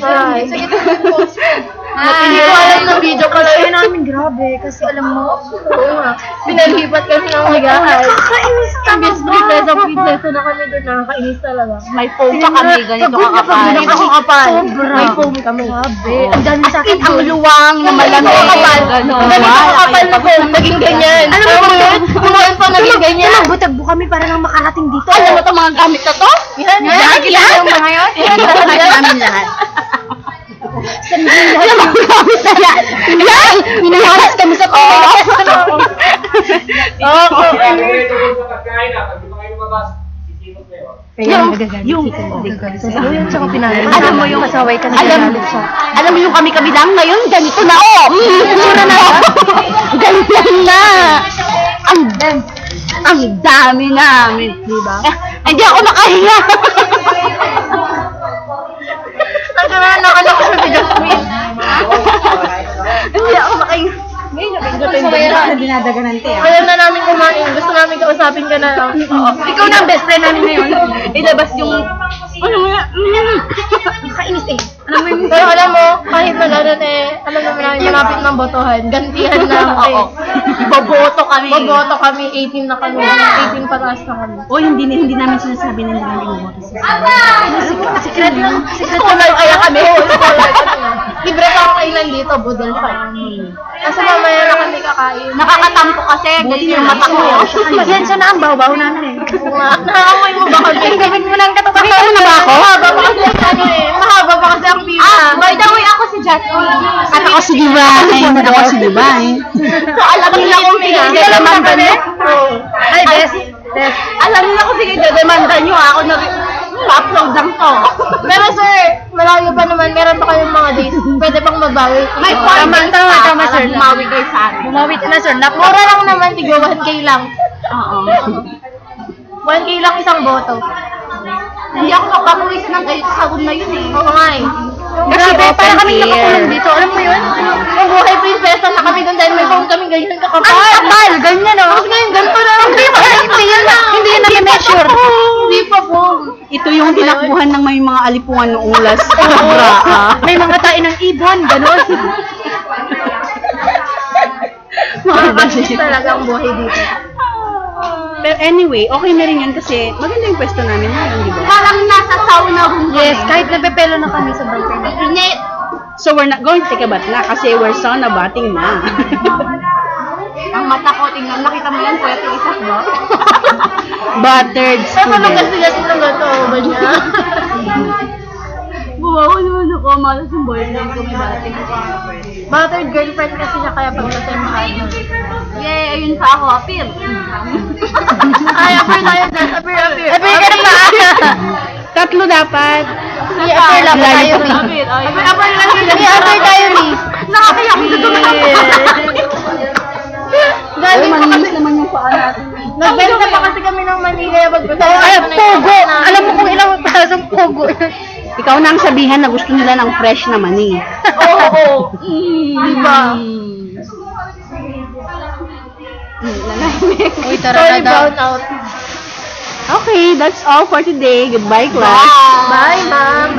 Hi. Post. Hindi ko alam na video pala yun namin. Grabe. Kasi alam mo, Oo nga. Pinalipat kami ng higaan. nakakainis Imbes prinsesa, prinsesa na kami doon. Nakakainis talaga. May foam pa kami, ganito na kakapal. Ganito kakapal. May foam kami. Grabe. Ang dami sa akin. Ang luwang na malamig. Kakapal. Ganon. Ganito kakapal na foam. Naging ganyan. Alam mo yun? Tumaon pa naging ganyan. Tumagbo-tagbo kami para lang makarating dito. Alam mo itong mga gamit na to? Yan, yan. Yan, yung mga yun? Yan, yan. namin lahat. Alam mo, ang gamit na yan. Yan! Minaharas kami sa to. Oo. Yung, yung- yung, tsaka pinali. Alam mo yung kasaway ka na alam, mo yung kami-kami lang ngayon, ganito na oh. Mura na Ganito na. Ang ang dami namin, di ba? Eh, hindi ako makahinga. Ang gano'n nakala ko sa Jasmine. hindi ako makahinga. na dinadaganan te. Ayaw na namin kumain. Gusto namin kausapin ka na. Oo. Ikaw na ang best friend namin ngayon. Ilabas yung ano mo yan? Nakainis eh. Alam mo yun? Pero alam mo, kahit na gano'n eh, alam naman namin malapit ng botohan. Gantihan na Oo. Iboboto kami. Maboto kami, 18 na kami. 18 pataas na kami. O hindi hindi namin sinasabi na hindi namin iboboto sa Secret lang. Secret Scholar kaya kami. Libre pa ako kailan dito, budol pa. Kasi mamaya na kami kakain. Nakakatampo kasi, ganyan yung mata ko. Pasensya na ang baw-baw namin eh. Nakakamoy mo ba kami? Gamit mo ng katapat. Pakita mo na ba ako? Mahaba pa kasi ang ano eh. Mahaba pa kasi ang pila. Ah, by the way, ako si Jasmine. At ako si Divine. Ako si Divine. Alam nila kung pinagdedemanda nyo? Ay, best. Best. Alam nila kung pinagdedemanda nyo, ah. ako na upload lang to. Pero sir, malayo pa naman. Meron pa kayong mga days. Pwede pang magbawi. May Oo. point Tama, tama, tama, sir. Bumawi kayo sa akin. Bumawit na sir. Mura lang naman, tigo 1K lang. Oo. 1K lang isang boto. Hindi ako nakapawisan ng ganito sa na yun eh. Oo nga eh. Grabe, para kami nakakulong dito. Alam mo yun? Ang buhay prinsesa na kami doon dahil may phone kakapal. Ang kapal! Ganyan o. Tapos ngayon, ganito na. Hindi mo, hindi yan na, hindi yan na-measure. Hindi pa po. Ito yung tinakbuhan ng may mga alipungan noong ulas. Sobra, ah. May mga tain ng ibon, gano'n. Makakasya talaga ang buhay dito. Pero anyway, okay na rin yan kasi maganda yung pwesto namin ngayon, di ba? Parang nasa sauna room Yes, kahit napepelo na kami sa. Init. So we're not going to take a bath na kasi we're sauna bathing na. Ang mata ko, tingnan. Nakita mo yan, pwede isa mo. Buttered Pero ano student. kasi kasi ng gato ba niya? Buwawa naman ako, malas yung boyfriend ko, may bating ko. Battered girlfriend kasi niya kaya pagdating mahal mo. Yay, ayun pa ako, appeal. Ay, appear tayo dyan. Appear, appear. Appear ka na pa! Tatlo dapat. Sige, appear lang tayo. Appear, appear lang sila. Sige, appear tayo, Ri. Nakakayak ko dito Galing kasi. Malinis naman yung paa natin. Nagbenta pa kasi kami ng mani kaya pagpunta Ay, pogo! Alam mo kung ilang pasasang pogo. Ikaw na ang sabihan na gusto nila ng fresh na mani. Oo, oo. Diba? Uy, tara Sorry, na daw. brown out. Okay, that's all for today. Goodbye, class. Bye, ma'am.